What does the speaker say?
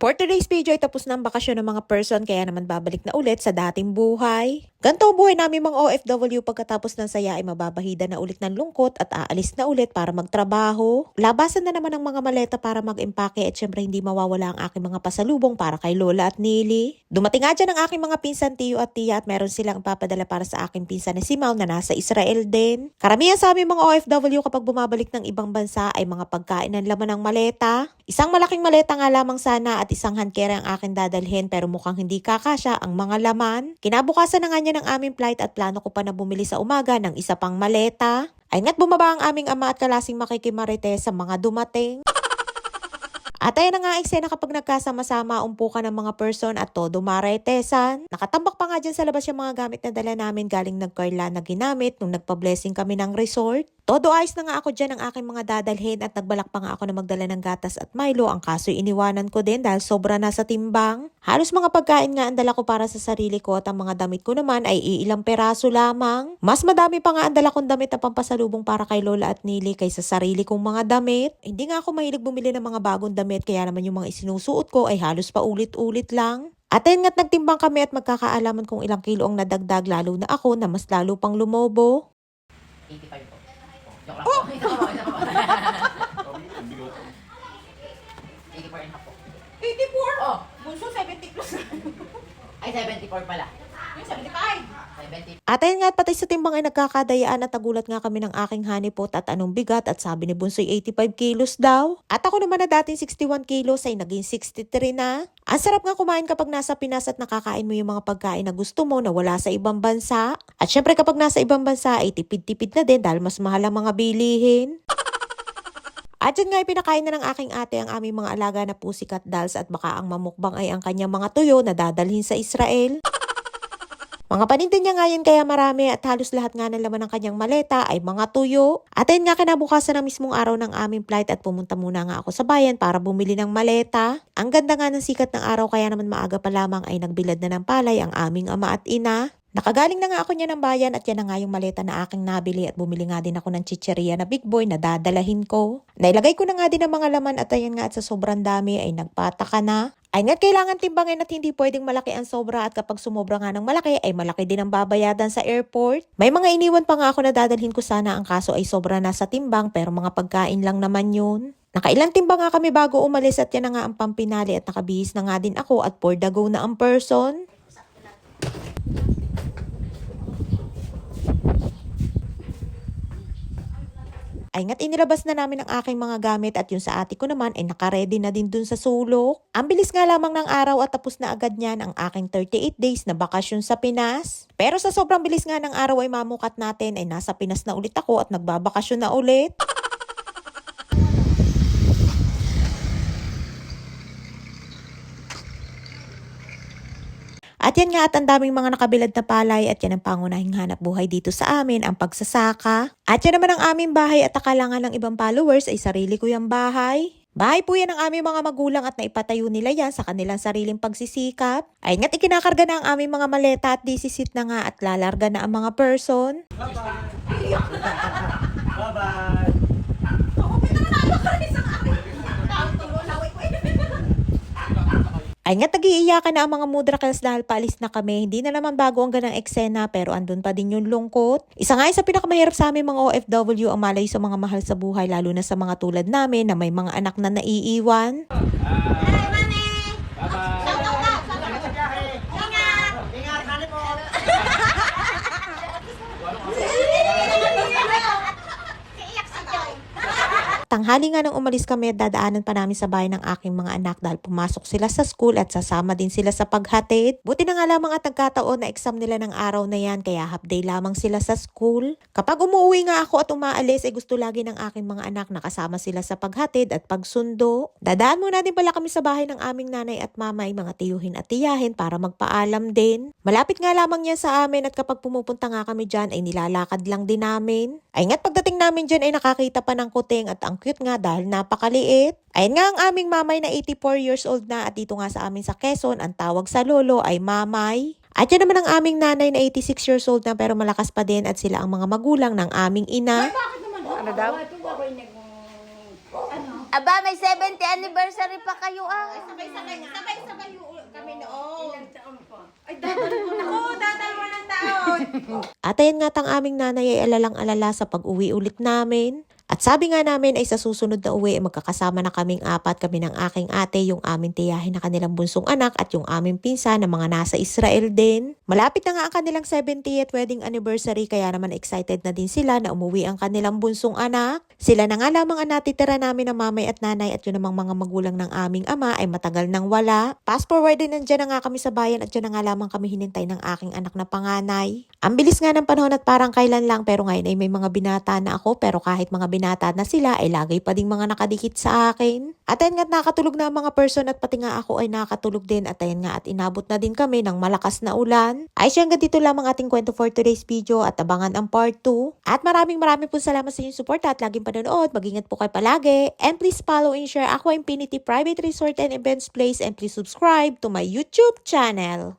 For today's video ay tapos na ang bakasyon ng mga person kaya naman babalik na ulit sa dating buhay. Ganto buhay namin mga OFW pagkatapos ng saya ay mababahida na ulit ng lungkot at aalis na ulit para magtrabaho. Labasan na naman ang mga maleta para mag-empake at syempre hindi mawawala ang aking mga pasalubong para kay Lola at Nili. Dumating nga dyan ang aking mga pinsan Tiyo at Tia at meron silang papadala para sa aking pinsan na si Mau na nasa Israel din. Karamihan sa aming mga OFW kapag bumabalik ng ibang bansa ay mga pagkain ng laman ng maleta. Isang malaking maleta nga lamang sana at isang handkere ang akin dadalhin pero mukhang hindi kakasya ang mga laman. Kinabukasan na nga niya ng aming flight at plano ko pa na bumili sa umaga ng isa pang maleta. Ay nga't bumaba ang aming ama at kalasing makikimarite sa mga dumating. At ayan na nga eksena kapag nagkasama-sama, umpukan ng mga person at todo maretesan. Nakatambak pa nga dyan sa labas yung mga gamit na dala namin galing nagkarla na ginamit nung nagpa-blessing kami ng resort. Todo ayos na nga ako dyan ang aking mga dadalhin at nagbalak pa nga ako na magdala ng gatas at Milo. Ang kaso iniwanan ko din dahil sobra na sa timbang. Halos mga pagkain nga ang dala ko para sa sarili ko at ang mga damit ko naman ay iilang peraso lamang. Mas madami pa nga ang dala kong damit na pampasalubong para kay Lola at Nili kaysa sarili kong mga damit. Hindi nga ako mahilig bumili ng mga bagong damit kaya naman yung mga isinusuot ko ay halos pa ulit-ulit lang. At ayun nga't nagtimbang kami at magkakaalaman kung ilang kilo ang nadagdag lalo na ako na mas lalo pang lumobo. 85 po. Joke lang po. Isa pa po, isa pa po. 84 and a half po. 84? Oh, Bunso, 70 plus. Ay 74 pala. Yung 75. 70. At ayun nga at pati sa timbang ay nagkakadayaan at nagulat nga kami ng aking honeypot at anong bigat at sabi ni Bunsoy 85 kilos daw. At ako naman na dating 61 kilos ay naging 63 na. Ang sarap nga kumain kapag nasa Pinas at nakakain mo yung mga pagkain na gusto mo na wala sa ibang bansa. At syempre kapag nasa ibang bansa ay tipid-tipid na din dahil mas mahal ang mga bilihin. At yun nga pinakain na ng aking ate ang aming mga alaga na pusikat dolls at baka ang mamukbang ay ang kanyang mga tuyo na dadalhin sa Israel. Mga paninda niya nga yun kaya marami at halos lahat nga ng laman ng kanyang maleta ay mga tuyo. At ayun nga kinabukasan ng mismong araw ng aming flight at pumunta muna nga ako sa bayan para bumili ng maleta. Ang ganda nga ng sikat ng araw kaya naman maaga pa lamang ay nagbilad na ng palay ang aming ama at ina. Nakagaling na nga ako niya ng bayan at yan na nga yung maleta na aking nabili at bumili nga din ako ng chicheria na big boy na dadalahin ko. Nailagay ko na nga din ang mga laman at ayan nga at sa sobrang dami ay nagpataka na. Ay nga't kailangan timbangin at hindi pwedeng malaki ang sobra at kapag sumobra nga ng malaki ay malaki din ang babayadan sa airport. May mga iniwan pa nga ako na dadalhin ko sana ang kaso ay sobra na sa timbang pero mga pagkain lang naman yun. Nakailang timbang nga kami bago umalis at yan na nga ang pampinali at nakabihis na nga din ako at for the go na ang person. Ay nga't inilabas na namin ang aking mga gamit at yung sa ate ko naman ay nakaredy na din dun sa sulok. Ang bilis nga lamang ng araw at tapos na agad niyan ang aking 38 days na bakasyon sa Pinas. Pero sa sobrang bilis nga ng araw ay mamukat natin ay nasa Pinas na ulit ako at nagbabakasyon na ulit. At yan nga at ang daming mga nakabilad na palay at yan ang pangunahing hanap buhay dito sa amin, ang pagsasaka. At yan naman ang aming bahay at akala nga ng ibang followers ay sarili ko yung bahay. Bahay po yan ng aming mga magulang at naipatayo nila yan sa kanilang sariling pagsisikap. Ay nga't ikinakarga na ang aming mga maleta at disisit na nga at lalarga na ang mga person. Ako, pinanalo ka rin sa akin. Taong tulo, laway ko eh. Ay nga't nagiiyakan na ang mga mudrakels dahil paalis na kami. Hindi na naman bago ang ganang eksena pero andun pa din yung lungkot. Isa nga sa pinakamahirap sa aming mga OFW ang malay sa mga mahal sa buhay lalo na sa mga tulad namin na may mga anak na naiiwan. Hey, Tanghali nga nang umalis kami at dadaanan pa namin sa bahay ng aking mga anak dahil pumasok sila sa school at sasama din sila sa paghatid. Buti na nga lamang at nagkataon na exam nila ng araw na yan kaya half day lamang sila sa school. Kapag umuwi nga ako at umaalis ay gusto lagi ng aking mga anak na kasama sila sa paghatid at pagsundo. Dadaan muna din pala kami sa bahay ng aming nanay at mama ay mga tiyuhin at tiyahin para magpaalam din. Malapit nga lamang yan sa amin at kapag pumupunta nga kami dyan ay nilalakad lang din namin. Ay nga't pagdating namin dyan ay nakakita pa ng kuting at ang cute cute nga dahil napakaliit. Ayan nga ang aming mamay na 84 years old na at dito nga sa amin sa Quezon, ang tawag sa lolo ay mamay. At yan naman ang aming nanay na 86 years old na pero malakas pa din at sila ang mga magulang ng aming ina. Ay, bakit naman? Ano, ano daw? Eh, ano? Aba, may 70 anniversary pa kayo ah. Oh, ay, sabay-sabay, kami noon. Ilang taon po? Ay, dadalawa na. Oo, dadalawa ng taon. At ayan nga tang aming nanay ay alalang-alala sa pag-uwi ulit namin. At sabi nga namin ay sa susunod na uwi ay magkakasama na kaming apat, kami ng aking ate, yung aming tiyahin na kanilang bunsong anak at yung aming pinsa na mga nasa Israel din. Malapit na nga ang kanilang 70th wedding anniversary kaya naman excited na din sila na umuwi ang kanilang bunsong anak. Sila na nga lamang ang natitira namin ng mamay at nanay at yun namang mga magulang ng aming ama ay matagal nang wala. Fast forward din nandyan na nga kami sa bayan at yun na nga lamang kami hinintay ng aking anak na panganay. Ang bilis nga ng panahon at parang kailan lang pero ngayon ay may mga binata na ako pero kahit mga binata na sila ay lagay pa ding mga nakadikit sa akin. At ayun nga't nakatulog na ang mga person at pati nga ako ay nakatulog din at ayun nga at inabot na din kami ng malakas na ulan. Ay siya hanggang dito lamang ating kwento for today's video at abangan ang part 2. At maraming maraming po salamat sa inyong support at laging panonood. Mag-ingat po kayo palagi. And please follow and share Aqua Infinity Private Resort and Events Place and please subscribe to my YouTube channel.